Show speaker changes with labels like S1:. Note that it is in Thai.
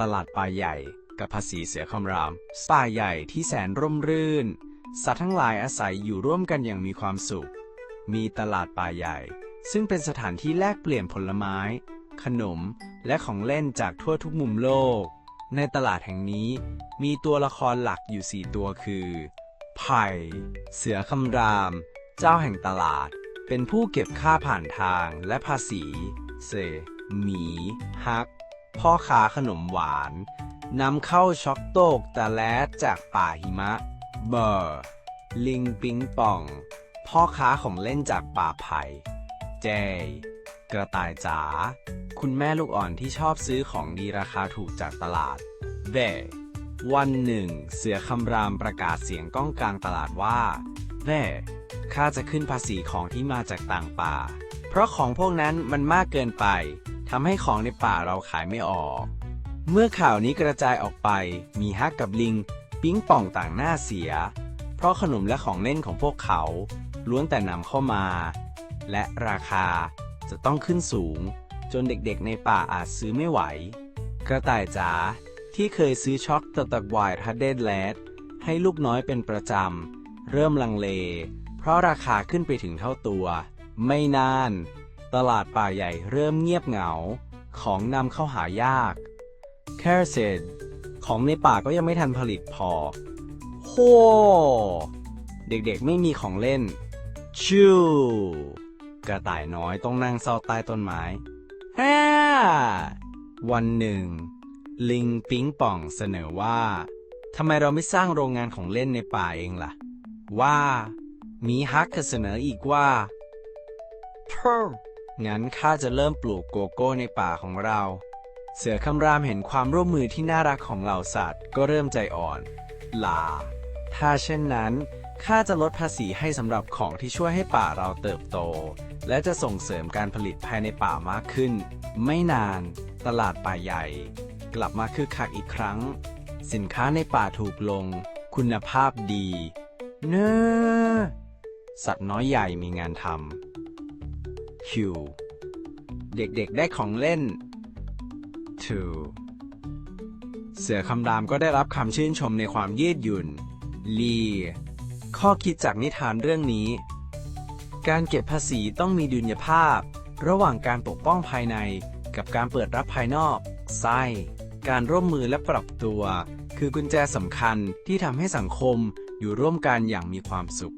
S1: ตลาดป่าใหญ่กับภาษีเสือคำราม ป่าใหญ่ที่แสนร่มรื่น สัตว์ทั้งหลายอาศัยอยู่ร่วมกันอย่างมีความสุข มีตลาดป่าใหญ่ ซึ่งเป็นสถานที่แลกเปลี่ยนผลไม้ ขนม และของเล่นจากทั่วทุกมุมโลก ในตลาดแห่งนี้มีตัวละครหลักอยู่สี่ตัวคือ ไผ่ เสือคำราม เจ้าแห่งตลาด เป็นผู้เก็บค่าผ่านทางและภาษี เซ หมี ฮัก พ่อค้าขนมหวานนำเข้าช็อกโตกตะแลดจากป่าหิมะ เบอร์ ลิงปิงป่อง พ่อค้าของเล่นจากป่าไผ่เจกระต่ายจ๋า คุณแม่ลูกอ่อนที่ชอบซื้อของดีราคาถูกจากตลาดเบวันหนึ่ง เสือคำรามประกาศเสียงก้องกลางตลาดว่าเว่ข้าจะขึ้นภาษีของที่มาจากต่างป่า เพราะของพวกนั้นมันมากเกินไป ทำให้ของในป่าเราขายไม่ออก เมื่อข่าวนี้กระจายออกไป มีฮักกับลิง ปิ๊งป่องต่างหน้าเสีย เพราะขนมและของเล่นของพวกเขา ล้วนแต่นำเข้ามา และราคาจะต้องขึ้นสูง จนเด็กๆในป่าอาจซื้อไม่ไหว กระต่ายจ๋าที่เคยซื้อช็อกตะตะวายทัดเดนแลดให้ลูกน้อยเป็นประจำ เริ่มลังเล เพราะราคาขึ้นไปถึงเท่าตัว ไม่นาน ตลาดป่าใหญ่เริ่มเงียบเหงา ของนำเข้าหายาก แครเซดของในป่าก็ยังไม่ทันผลิตพอ โห เด็กๆไม่มีของเล่น ชิวกระต่ายน้อยต้องนั่งเศร้าใต้ต้นไม้ฮวันหนึ่ง ลิงปิ๊งป่องเสนอว่าทำไมเราไม่สร้างโรงงานของเล่นในป่าเองล่ะ ว่า มีฮักเสนออีกว่าเพ งั้นข้าจะเริ่มปลูกโกโก้ในป่าของเรา เสือคำรามเห็นความร่วมมือที่น่ารักของเหล่าสัตว์ ก็เริ่มใจอ่อนลา ถ้าเช่นนั้นข้าจะลดภาษีให้สำหรับของที่ช่วยให้ป่าเราเติบโต และจะส่งเสริมการผลิตภายในป่ามากขึ้น ไม่นาน ตลาดป่าใหญ่ กลับมาคึกคักอีกครั้ง สินค้าในป่าถูกลง คุณภาพดี เน้อสัตว์น้อยใหญ่มีงานทำ คิวเด็กๆได้ของเล่น 2. เสือคำรามก็ได้รับคำชื่นชมในความยืดหยุ่น ลีข้อคิดจากนิทานเรื่องนี้ การเก็บภาษีต้องมีดุลยภาพ ระหว่างการปกป้องภายใน กับการเปิดรับภายนอก ไส้การร่วมมือและปรับตัว คือกุญแจสำคัญที่ทำให้สังคมอยู่ร่วมกันอย่างมีความสุข